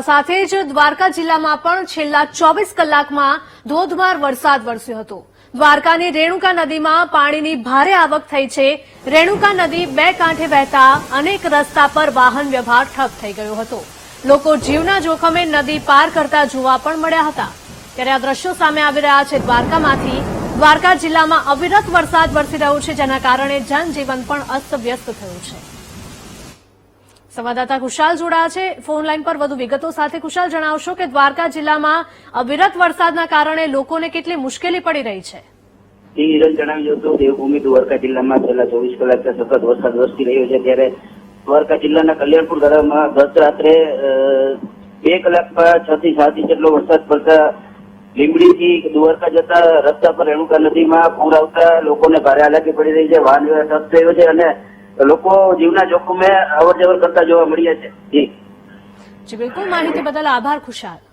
સાથે જ દ્વારકા જિલ્લામાં પણ છેલ્લા ચોવીસ કલાકમાં ધોધમાર વરસાદ વરસ્યો હતો. દ્વારકાની રેણુકા નદીમાં પાણીની ભારે આવક થઈ છે. રેણુકા નદી બે કાંઠે વહેતા અનેક રસ્તા પર વાહન વ્યવહાર ઠપ થઈ ગયો હતો. લોકો જીવના જોખમે નદી પાર કરતા જોવા પણ મળ્યા હતા. ત્યારે આ દ્રશ્યો સામે આવી રહ્યા છે દ્વારકામાંથી. દ્વારકા જિલ્લામાં અવિરત વરસાદ વરસી રહ્યો છે, જેના કારણે જનજીવન પણ અસ્તવ્યસ્ત થયું છે. સંવાદદાતા કુશાલ જોડાયા છે. ફોન લાઈન પર વધુ વિગતો સાથે કુશાલ, જણાવશો કે દ્વારકા જિલ્લામાં અવિરત વરસાદના કારણે લોકોને કેટલી મુશ્કેલી પડી રહી છે? જણાવ્યું હતું દેવભૂમિ દ્વારકા જિલ્લામાં છેલ્લા ચોવીસ કલાકથી સતત વરસાદ વરસી રહ્યો છે. ત્યારે દ્વારકા જિલ્લાના કલ્યાણપુર ગામમાં ગત રાત્રે બે કલાકમાં છ થી સાત ઇંચ જેટલો વરસાદ પડતા લીમડીથી દ્વારકા જતા રસ્તા પર રેણુકા નદીમાં પૂર આવતા લોકોને ભારે હાલાકી પડી રહી છે. વાહન વ્યવહાર થયો છે અને લોકો જીવના જોખમે અવર જવર કરતા જોવા મળ્યા છે. જી, બિલકુલ. માહિતી બદલ આભાર, ખુશાલ.